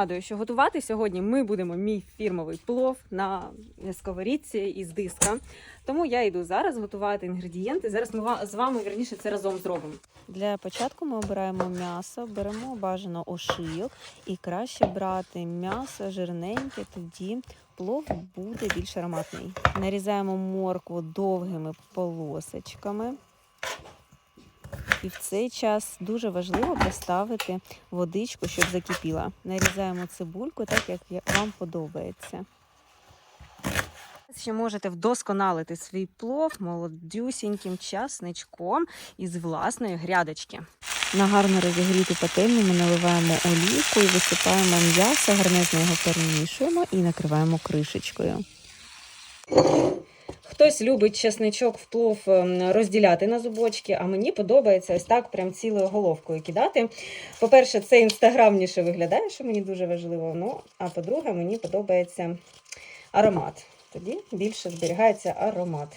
Нагадую, що готувати сьогодні ми будемо мій фірмовий плов на сковорідці із диска. Тому я йду зараз готувати інгредієнти. Зараз ми з вами вірніше це разом зробимо. Для початку ми обираємо м'ясо, беремо бажано ошийок і краще брати м'ясо жирненьке, тоді плов буде більш ароматний. Нарізаємо моркву довгими полосочками. І в цей час дуже важливо поставити водичку, щоб закипіла. Нарізаємо цибульку так, як вам подобається. Ще можете вдосконалити свій плов молодюсіньким часничком із власної грядочки. На гарно розігріту пательню ми наливаємо олійку і висипаємо м'ясо, гарнезно його перемішуємо і накриваємо кришечкою. Хтось любить чесничок в плов ем, розділяти на зубочки, а мені подобається ось так прям цілою головкою кидати. По-перше, це інстаграмніше виглядає, що мені дуже важливо. Ну, а по-друге, мені подобається аромат. Тоді більше зберігається аромат.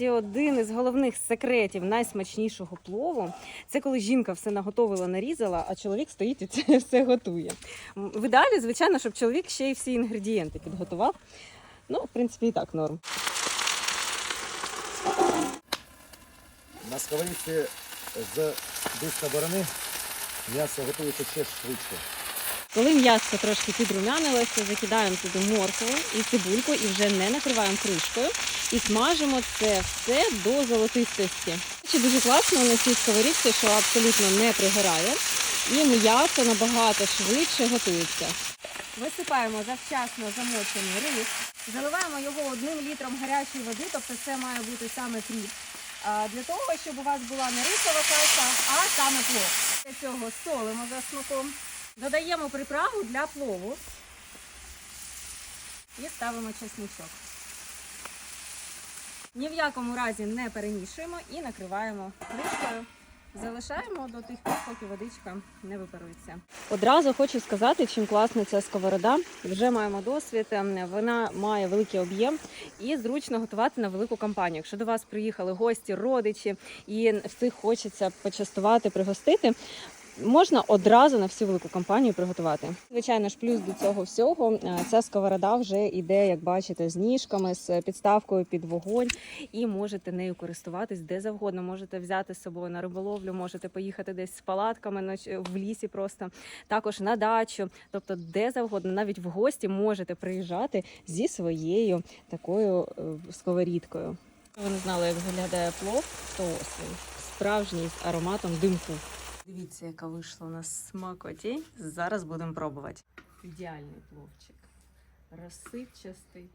Один із головних секретів найсмачнішого плову це коли жінка все наготовила, нарізала, а чоловік стоїть і це все готує. В ідеалі, звичайно, щоб чоловік ще й всі інгредієнти підготував. Ну, в принципі, і так норм. На сковорідці з борони м'ясо готується ще швидше. Коли м'ясо трошки підрумянилося, закидаємо туди моркву і цибульку і вже не накриваємо кришкою. І смажимо це все до золотистості. Дуже класно на цій сковорідці, що абсолютно не пригорає. І м'ясо набагато швидше готується. Висипаємо завчасно замочений рис, заливаємо його одним літром гарячої води, тобто це має бути саме кріп. Для того, щоб у вас була не рисова каша, а саме плов. Для цього солимо за смаком. Додаємо приправу для плову і ставимо чесничок. Ні в якому разі не перемішуємо і накриваємо кришкою. Залишаємо до тих пір, поки водичка не випарується. Одразу хочу сказати, чим класна ця сковорода. Вже маємо досвід. ем, Вона має великий об'єм і зручно готувати на велику компанію. Якщо до вас приїхали гості, родичі і всіх хочеться почастувати, пригостити. Можна одразу на всю велику компанію приготувати. Звичайно ж, плюс до цього всього е, ця сковорода вже йде, як бачите, з ніжками, з підставкою під вогонь, і можете нею користуватись де завгодно. Можете взяти з собою на риболовлю, можете поїхати десь з палатками в лісі, просто також на дачу. Тобто, де завгодно, навіть в гості можете приїжджати зі своєю такою е, сковорідкою. Ви не знали, як виглядає плов, то ось він справжній з ароматом димку. Дивіться, яка вийшла у нас смакоті. Зараз будемо пробувати. Ідеальний пловчик. Розсипчастий.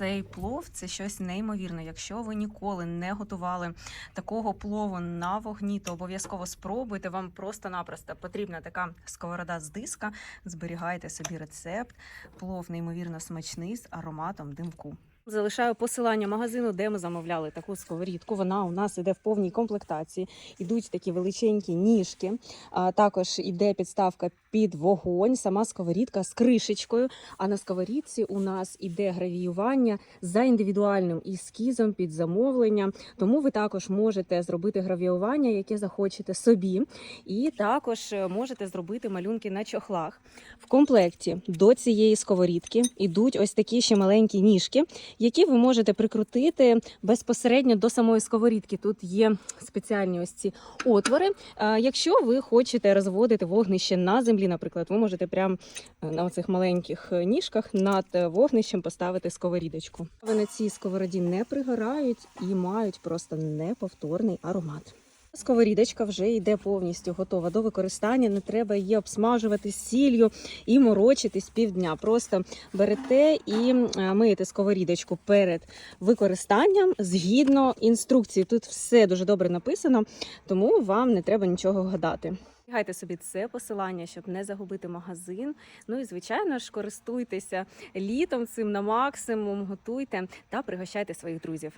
Цей плов це щось неймовірне. Якщо ви ніколи не готували такого плову на вогні, то обов'язково спробуйте. Вам просто-напросто потрібна така сковорода з диска. Зберігайте собі рецепт. Плов неймовірно смачний з ароматом димку. Залишаю посилання магазину, де ми замовляли таку сковорідку. Вона у нас іде в повній комплектації. Ідуть такі величенькі ніжки. А також іде підставка під вогонь, сама сковорідка з кришечкою. А на сковорідці у нас іде гравіювання за індивідуальним ескізом під замовлення. Тому ви також можете зробити гравіювання, яке захочете собі, і також е, можете зробити малюнки на чохлах. В комплекті до цієї сковорідки ідуть ось такі ще маленькі ніжки, які ви можете прикрутити безпосередньо до самої сковорідки. Тут є спеціальні ось ці отвори. Е, Якщо ви хочете розводити вогнище на землі, наприклад, ви можете прямо на оцих маленьких е, ніжках над е, вогнищем поставити сковорідочку. Вони цій сковороді не пригорають і мають просто неповторний аромат. Сковорідочка вже йде повністю готова до використання. Не треба її обсмажувати сіллю і морочитись півдня. Просто берете і е, миєте сковорідочку перед використанням згідно інструкції. Тут все дуже добре написано, тому вам не треба нічого гадати. Зберігайте собі це посилання, щоб не загубити магазин. Ну і звичайно ж користуйтеся літом цим на максимум, готуйте та пригощайте своїх друзів.